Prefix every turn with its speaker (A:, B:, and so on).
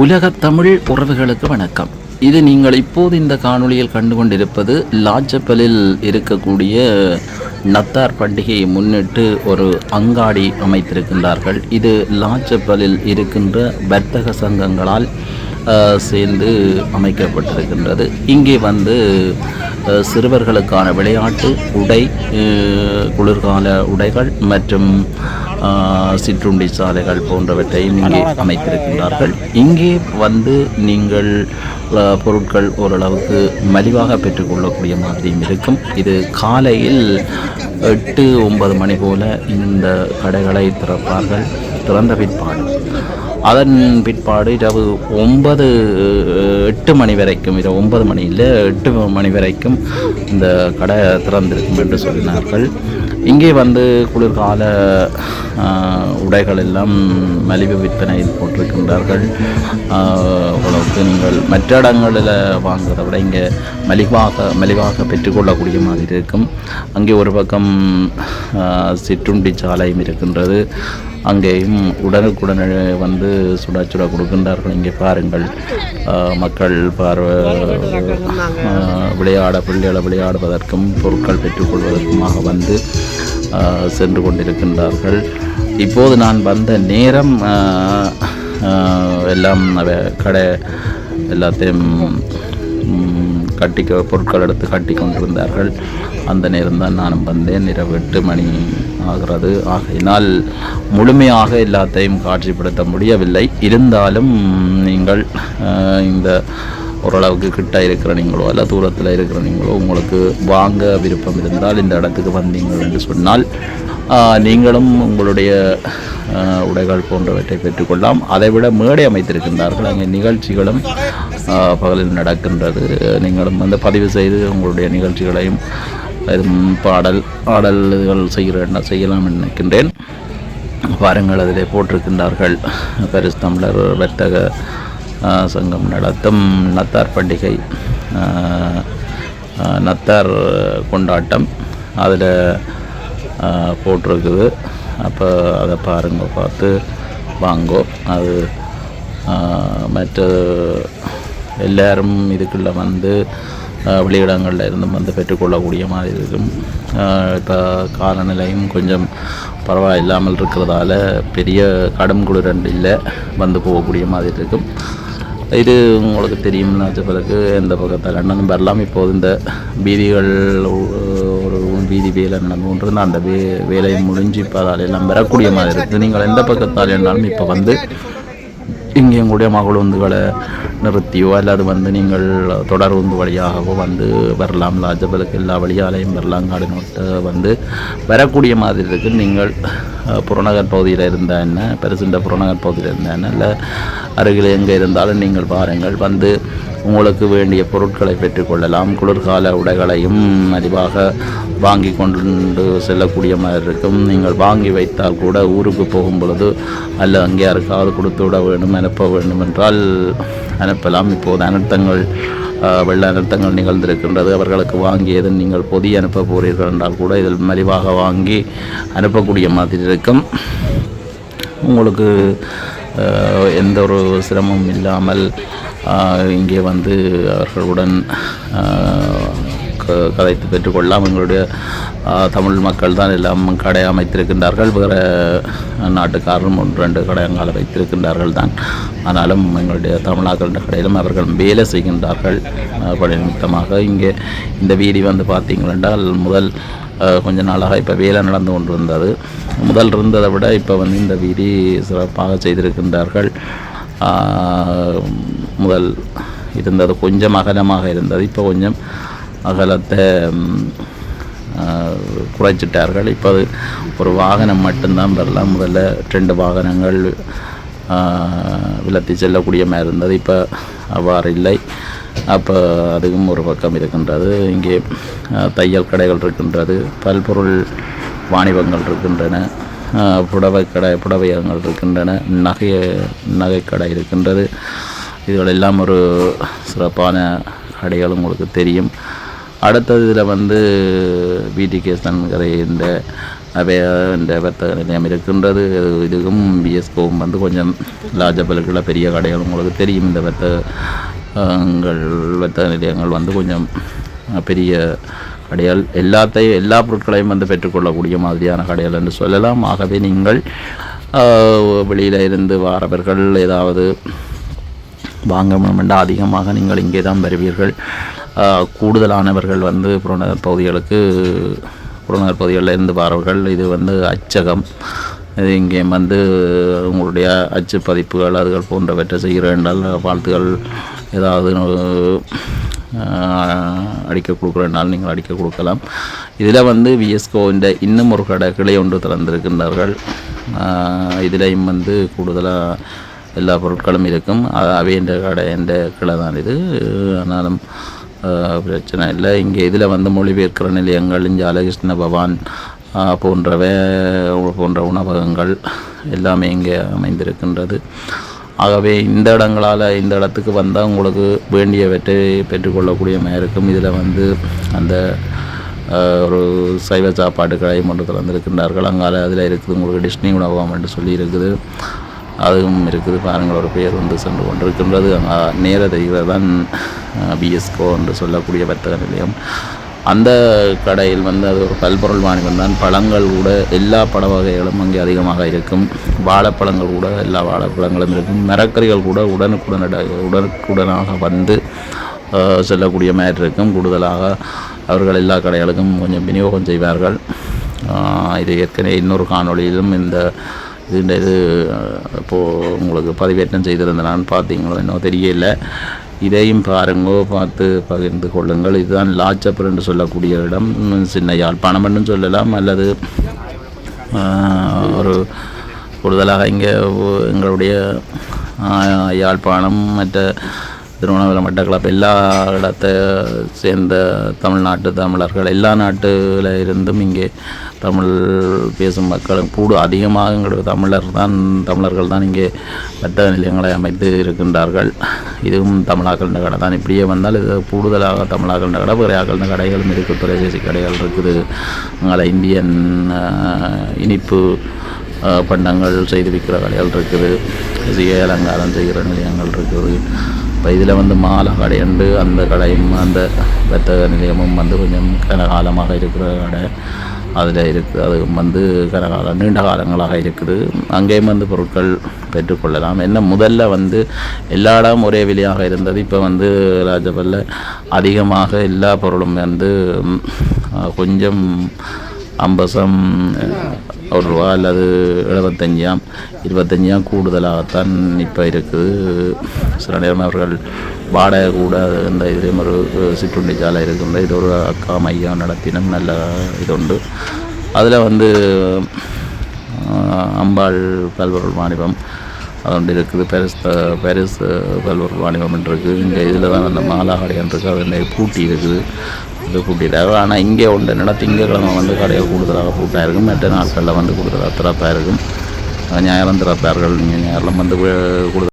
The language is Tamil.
A: உலக தமிழ் உறவுகளுக்கு வணக்கம். இது நீங்கள் இப்போது இந்த காணொளியில் கண்டு கொண்டிருப்பது லாஜப்பலில் இருக்கக்கூடிய நத்தார் பண்டிகையை முன்னிட்டு ஒரு அங்காடி அமைத்திருக்கின்றார்கள். இது லாஜப்பலில் இருக்கின்ற வர்த்தக சங்கங்களால் சேர்ந்து அமைக்கப்பட்டிருக்கின்றது. இங்கே வந்து சிறுவர்களுக்கான விளையாட்டு உடை குளிர்கால உடைகள் மற்றும் சிற்றுண்டி சாலைகள் போன்றவற்றையும் இங்கே அமைத்திருக்கின்றார்கள். இங்கே வந்து நீங்கள் பொருட்கள் ஓரளவுக்கு மலிவாக பெற்றுக்கொள்ளக்கூடிய மாதிரியும் இருக்கும். இது காலையில் எட்டு ஒன்பது மணி போல இந்த கடைகளை திறப்பார்கள். திறந்த பிற்பாடு. அதன் பிற்பாடு இரவு ஒன்பது எட்டு மணி வரைக்கும் இரவு ஒன்பது மணியில் எட்டு மணி வரைக்கும் இந்த கடை திறந்திருக்கும் என்று சொன்னார்கள். இங்கே வந்து குளிர்கால உடைகள் எல்லாம் மலிவு விற்பனையில் போட்டிருக்கின்றார்கள். ஆஹ், நீங்கள் மற்ற இடங்களில் வாங்குறத விட இங்கே மலிவாக மலிவாக பெற்றுக்கொள்ளக்கூடிய மாதிரி இருக்கும். அங்கே ஒரு பக்கம் சிற்றுண்டி சாலையும் இருக்கின்றது. அங்கேயும் உடனுக்குடன் வந்து சுடா சுடா கொடுக்கின்றார்கள். இங்கே பாருங்கள் மக்கள் பார்வை விளையாட பிள்ளைகளை விளையாடுவதற்கும் பொருட்கள் பெற்றுக்கொள்வதற்குமாக வந்து சென்று கொண்டிருக்கின்றார்கள். இப்போது நான் வந்த நேரம் எல்லாம் கடை எல்லாத்தையும் ம், கட்டி பொருட்கள் எடுத்து கட்டி கொண்டிருந்தார்கள் அந்த நேரம் தான் நானும் வந்தேன். இரவு எட்டு மணி ஆகிறது. ஆகையினால் முழுமையாக எல்லாத்தையும் காட்சிப்படுத்த முடியவில்லை. இருந்தாலும் நீங்கள் இந்த ஓரளவுக்கு கிட்ட இருக்கிற நீங்களோ அல்ல தூரத்தில் இருக்கிற நீங்களோ உங்களுக்கு வாங்க விருப்பம் இருந்தால் இந்த இடத்துக்கு வந்தீங்கள் என்று சொன்னால் நீங்களும் உங்களுடைய உடைகள் போன்றவற்றை பெற்றுக்கொள்ளலாம். அதைவிட மேடை அமைத்திருக்கின்றார்கள். அங்கே நிகழ்ச்சிகளும் பகலில் நடக்கின்றது. நீங்களும் வந்து பதிவு செய்து உங்களுடைய நிகழ்ச்சிகளையும் பாடல் பாடல் ஆடல்கள் செய்கிற என்ன செய்யலாம் நினைக்கின்றேன். பாருங்கள் அதிலே போட்டிருக்கின்றார்கள். பரிசு தமிழர் வர்த்தக சங்கம் நடத்தும் நத்தார் பண்டிகை நத்தார் கொண்டாட்டம். அதில் போட்டிருக்குது. அப்போ அதை பாருங்க பார்த்து வாங்கோ. அது மற்ற எல்லாரும் இதுக்குள்ளே வந்து வெளியிடங்களில் இருந்தும் வந்து பெற்றுக்கொள்ளக்கூடிய மாதிரி இருக்கும். இப்போ காலநிலையும் கொஞ்சம் பரவாயில்லாமல் இருக்கிறதால பெரிய கடும் குளிரண்டு இல்லை வந்து போகக்கூடிய மாதிரி இருக்கும். இது உங்களுக்கு தெரியும்னா பிறகு எந்த பக்கத்தில்? அண்ணனும் வரலாம் இப்போது இந்த பீதிகள் வீதி வேலை நடந்து கொண்டிருந்த அந்த வே வேலையை முடிஞ்சு இப்போ அதில் எல்லாம் பெறக்கூடிய மாதிரி இருக்குது. நீங்கள் எந்த பக்கத்தால் இருந்தாலும் இப்போ வந்து இங்கே எங்களுடைய மகளுந்துகளை நிறுத்தியோ அல்லது வந்து நீங்கள் தொடர்ந்து வழியாகவோ வந்து வரலாம் லாஜபலுக்கு எல்லா வழியாலையும் வரலாம் காடு நோட்டு வந்து வரக்கூடிய மாதிரி இருக்குது நீங்கள் புறநகர் பகுதியில் இருந்தால் என்ன பெருசுண்ட புறநகர் பகுதியில் இருந்தால் என்ன இல்லை அருகில் எங்கே இருந்தாலும் நீங்கள் பாருங்கள் வந்து உங்களுக்கு வேண்டிய பொருட்களை பெற்றுக்கொள்ளலாம் குளிர்கால உடைகளையும் மலிவாக வாங்கி கொண்டு செல்லக்கூடிய மாதிரி இருக்கும் நீங்கள் வாங்கி வைத்தால் கூட ஊருக்கு போகும் பொழுது அல்ல அங்கே யாருக்காவது கொடுத்து விட வேண்டும் அனுப்ப வேண்டும் என்றால் அனுப்பலாம். இப்போது அனர்த்தங்கள் வெள்ள அனர்த்தங்கள் நிகழ்ந்திருக்கின்றது. அவர்களுக்கு வாங்கியது நீங்கள் பொதி அனுப்ப போகிறீர்கள் என்றால் கூட இதில் மலிவாக வாங்கி அனுப்பக்கூடிய மாதிரி இருக்கும். உங்களுக்கு எந்த ஒரு சிரமமும் இல்லாமல் இங்கே வந்து அவர்களுடன் கதைத்து பெற்றுக்கொள்ளலாம். எங்களுடைய தமிழ் மக்கள் தான் எல்லாம் கடை அமைத்திருக்கின்றார்கள். வேறு நாட்டுக்காரரும் ஒன்று ரெண்டு கடையங்கால வைத்திருக்கின்றார்கள் தான். ஆனாலும் எங்களுடைய தமிழாக்களின் கடையிலும் அவர்கள் வேலை செய்கின்றார்கள். பணி நிமித்தமாக இங்கே இந்த வீதி வந்து பார்த்தீங்களென்றால் முதல் கொஞ்ச நாளாக இப்போ வேலை நடந்து கொண்டு இருந்தது முதல் இருந்ததை விட இப்போ வந்து இந்த வீதி சிறப்பாக செய்திருக்கின்றார்கள். முதல் இருந்தது கொஞ்சம் அகலமாக இருந்தது. இப்போ கொஞ்சம் அகலத்தை குறைச்சிட்டார்கள். இப்போ அது ஒரு வாகனம் மட்டும்தான் வரலாம். முதல்ல ரெண்டு வாகனங்கள் விலத்தி செல்லக்கூடிய மாதிரி இருந்தது. இப்போ அவ்வாறு இல்லை. அப்போ அதுவும் ஒரு பக்கம் இருக்கின்றது. இங்கே தையல் கடைகள் இருக்கின்றது. பல்பொருள் வாணிபங்கள் இருக்கின்றன. புடவை கடை புடவையங்கள் இருக்கின்றன. நகை நகைக்கடை இருக்கின்றது. இதுகளெல்லாம் ஒரு சிறப்பான கடைகள் உங்களுக்கு தெரியும். அடுத்தது இதில் வந்து பிடி கேசன் இந்த இந்த வர்த்தக நிலையம் இருக்கின்றது. இதுக்கும் பிஎஸ்கோவும் வந்து கொஞ்சம் லாஜபலுக்குள்ள பெரிய கடைகள் உங்களுக்கு தெரியும். இந்த வர்த்தகங்கள் வர்த்தக நிலையங்கள் வந்து கொஞ்சம் பெரிய கடைகள். எல்லாத்தையும் எல்லா பொருட்களையும் வந்து பெற்றுக்கொள்ளக்கூடிய மாதிரியான கடைகள் என்று சொல்லலாம். ஆகவே நீங்கள் வெளியில் இருந்து வாரவர்கள் ஏதாவது வாங்க வேண்டாம் அதிகமாக நீங்கள் இங்கே தான் வருவீர்கள். கூடுதலானவர்கள் வந்து புறநகர் பகுதிகளுக்கு புறநகர் பகுதிகளில் இருந்து வரவர்கள் இது வந்து அச்சகம். இது இங்கே வந்து உங்களுடைய அச்சு பதிப்புகள் அதுகள் போன்றவற்றை செய்கிற என்றால் வாழ்த்துகள் ஏதாவது அடிக்க கொடுக்குறனால் நீங்கள் அடிக்க கொடுக்கலாம். இதில் வந்து விஎஸ்கோ இந்த இன்னும் ஒரு கடை கிளை ஒன்று திறந்திருக்கின்றார்கள். இதிலையும் வந்து கூடுதலாக எல்லா பொருட்களும் இருக்கும். அவை என்ற கடை என்ற கிளை தான் இது. ஆனாலும் பிரச்சனை இல்லை. இங்கே இதில் வந்து மொழிபெயர்க்கிற நிலையங்கள் இங்கே அலகிருஷ்ண பவான் போன்றவை போன்ற உணவகங்கள் எல்லாமே இங்கே அமைந்திருக்கின்றது. ஆகவே இந்த இடங்களால் இந்த இடத்துக்கு வந்தால் உங்களுக்கு வேண்டியவற்றை பெற்றுக்கொள்ளக்கூடிய மாதிரி இருக்கும். இதில் வந்து அந்த ஒரு சைவ சாப்பாட்டு கடையும் ஒன்று திறந்திருக்கின்றார்கள். அங்கால அதில் இருக்குது உங்களுக்கு டிஸ்னி உணவகம் என்று சொல்லி இருக்குது. அதுவும் இருக்குது. பாருங்கள் ஒரு பேர் வந்து சென்று கொண்டிருக்கின்றது. நேர தான் பிஎஸ்கோ என்று சொல்லக்கூடிய வர்த்தக நிலையம். அந்த கடையில் வந்து அது ஒரு பல்பொருள் வாணிபம் தான். பழங்கள் கூட எல்லா பழ வகைகளும் அங்கே அதிகமாக இருக்கும். வாழைப்பழங்கள் கூட எல்லா வாழைப்பழங்களும் இருக்கும். மரக்கறிகள் கூட உடனுக்குடன் உடனுக்குடனாக வந்து செல்லக்கூடிய மாதிரி இருக்கும். கூடுதலாக அவர்கள் எல்லா கடைகளுக்கும் கொஞ்சம் விநியோகம் செய்வார்கள். இது ஏற்கனவே இன்னொரு காணொளியிலும் இந்த இதுண்ட இது இப்போது உங்களுக்கு பதிவேற்றம் செய்திருந்தேன் நான் பார்த்தீங்களோ இன்னும் தெரியல. இதையும் பாருங்கோ பார்த்து பகிர்ந்து கொள்ளுங்கள். இதுதான் லாச்சப்பர் என்று சொல்லக்கூடிய இடம். சின்ன யாழ்ப்பாணம் என்றும் சொல்லலாம். அல்லது ஒரு கூடுதலாக இங்கே எங்களுடைய யாழ்ப்பாணம் மற்ற திருவண்ணாமலை மட்டக்களப்பு எல்லா இடத்தை சேர்ந்த தமிழ்நாட்டு தமிழர்கள் எல்லா நாட்டில் இருந்தும் இங்கே தமிழ் பேசும் மக்களும் கூடு அதிகமாக தமிழர் தான் தமிழர்கள் தான் இங்கே வர்த்தக நிலையங்களை அமைத்து இருக்கின்றார்கள். இதுவும் தமிழாக்கள் கடை தான். இப்படியே வந்தால் இது கூடுதலாக தமிழாக்கள் கடை வேறு ஆக்கள் கடைகளும் இருக்குது தொலைபேசி கடைகள் இருக்குது. அங்கே இந்தியன் இனிப்பு பண்டங்கள் செய்து விற்கிற கடைகள் இருக்குது. சுய அலங்காரம் செய்கிற நிலையங்கள் இருக்குது. இப்போ இதில் வந்து மாலை கடை உண்டு அந்த கடையும் அந்த வர்த்தக நிலையமும் வந்து கொஞ்சம் கனகாலமாக இருக்கிற கடை. அதில் இருக்குது அது வந்து கனகாலம் நீண்ட காலங்களாக இருக்குது. அங்கேயும் வந்து பொருட்கள் பெற்றுக்கொள்ளலாம் என்ன முதல்ல வந்து எல்லா இடம் ஒரே விலையாக இருந்தது. இப்போ வந்து ராஜபல்ல அதிகமாக எல்லா பொருளும் வந்து கொஞ்சம் அம்பசம் ஒரு ரூபா அல்லது எழுபத்தஞ்சாம் இருபத்தஞ்சாம் கூடுதலாகத்தான் இப்போ இருக்குது. சில நேரம் அவர்கள் வாடகை கூட இந்த இதுலேயும் ஒரு சிற்றுண்டி சாலை இருக்குன்ற இது ஒரு அக்கா மையம் நடத்தினும் நல்ல இது உண்டு அதில் வந்து அம்பாள் கல்வருள் வாணிபம் அது ஒன்று இருக்குது. பெருஸ் பெருஸ் கல்வருள் வாணிபம் இருக்குது இங்கே இதில் தான் அந்த மாலா இருக்குது அது பூட்டி இருக்குது. இது பூட்டிட்டாங்க ஆனால் இங்கே உண்டு என்னடா திங்கக்கிழமை வந்து கடைகள் கூடுதலாக பூட்டாக இருக்கும் மற்ற நாட்களில் வந்து கூடுதலாக திறப்பாக இருக்கும் ஞாயிறம் திறப்பார்கள். நீங்கள் ஞாயிறம் வந்து கூடுதல்